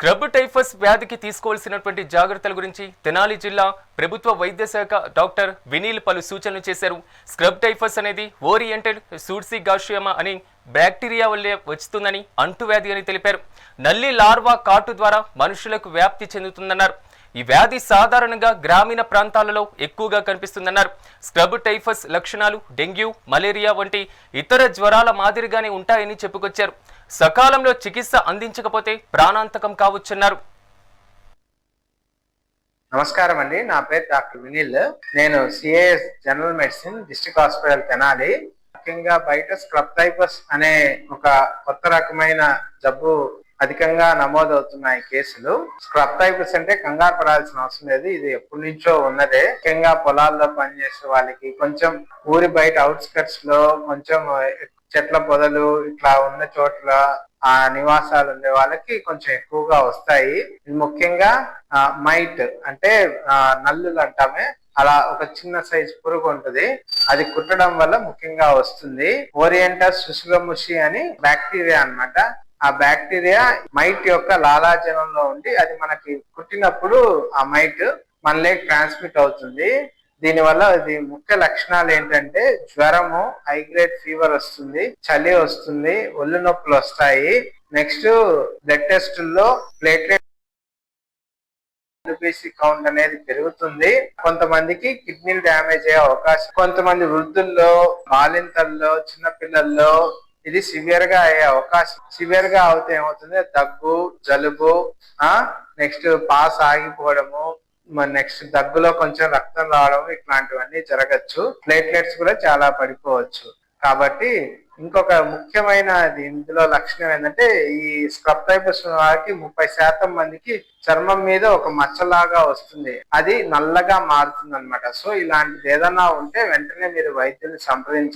Scrub typhus వ్యాధికి తీసుకోవాల్సినటువంటి జాగ్రత్తల గురించి తెనాలి జిల్లా ప్రభుత్వ వైద్య శాఖ డాక్టర్ వినీల్ పలు సూచనలు చేశారు. స్క్రబ్ టైఫస్ అనేది ఓరియంటెడ్ సూడ్సిగాషియమా అని బ్యాక్టీరియా వల్లే వస్తుందని అంటువ్యాధి అని తెలిపారు. నల్లి లార్వా కాటు ద్వారా మనుషులకు వ్యాప్తి చెందుతుందన్నారు. ఈ వ్యాధి సాధారణంగా గ్రామీణ ప్రాంతాలలో ఎక్కువగా కనిపిస్తుందన్నారు. స్క్రబ్ టైఫస్ లక్షణాలు డెంగ్యూ మలేరియా వంటి ఇతర జ్వరాల మాదిరిగానే ఉంటాయని చెప్పుకొచ్చారు. సకాలంలో చికిత్స అందించకపోతే ప్రాణాంతకం కావచ్చన్నారు. నమస్కారం అండి. నా పేరు డాక్టర్ వినిల్. నేను CAS general medicine district hospital Tenali. ముఖ్యంగా బయట స్క్రబ్ టైపస్ అనే ఒక కొత్త రకమైన జబ్బు అధికంగా నమోదవుతున్నాయి కేసులు. స్క్రబ్ టైపస్ అంటే కంగారు పడాల్సిన అవసరం లేదు. ఇది ఎప్పటి నుంచో ఉన్నదే. ముఖ్యంగా పొలాల్లో పనిచేసే వాళ్ళకి కొంచెం ఊరి బయట అవుట్స్కట్స్లో కొంచెం చెట్ల పొదలు ఇట్లా ఉన్న చోట్ల ఆ నివాసాలు ఉండే వాళ్ళకి కొంచెం ఎక్కువగా వస్తాయి. ఇది ముఖ్యంగా మైట్ అంటే నల్లులు అంటామే. అలా ఒక చిన్న సైజ్ పురుగు ఉంటుంది. అది కుట్టడం వల్ల ముఖ్యంగా వస్తుంది. ఓరియంటస్ సుసుగముషి అని బ్యాక్టీరియా అన్నమాట. ఆ బ్యాక్టీరియా మైట్ యొక్క లాలాజలంలో ఉండి అది మనకి కుట్టినప్పుడు ఆ మైట్ మనలే ట్రాన్స్మిట్ అవుతుంది. దీనివల్ల ఇది ముఖ్య లక్షణాలు ఏంటంటే జ్వరము హై గ్రేడ్ ఫీవర్ వస్తుంది చలి వస్తుంది ఒళ్ళు నొప్పులు వస్తాయి. నెక్స్ట్ బ్లడ్ టెస్టుల్లో ప్లేట్లెట్ బీసీ కౌంట్ అనేది పెరుగుతుంది. కొంతమందికి కిడ్నీలు డ్యామేజ్ అయ్యే అవకాశం కొంతమంది వృద్ధుల్లో బాలింతల్లో చిన్న పిల్లల్లో ఇది సివియర్గా అయ్యే అవకాశం. సివియర్గా అవుతే ఏమవుతుంది? దగ్గు జలుబు ఆ? నెక్స్ట్ పాస్ ఆగిపోవడము నెక్స్ట్ దగ్గులో కొంచెం రక్తం రావడం ఇట్లాంటివన్నీ జరగచ్చు. ప్లేట్లెట్స్ కూడా చాలా పడిపోవచ్చు. కాబట్టి ఇంకొక ముఖ్యమైన ఇందులో లక్షణం ఏంటంటే ఈ స్క్రబ్ టైపస్ వారికి ముప్పై శాతం మందికి చర్మం మీద ఒక మచ్చలాగా వస్తుంది. అది నల్లగా మారుతుంది అనమాట సో ఇలాంటిది ఏదన్నా ఉంటే వెంటనే మీరు వైద్యుని సంప్రదించారు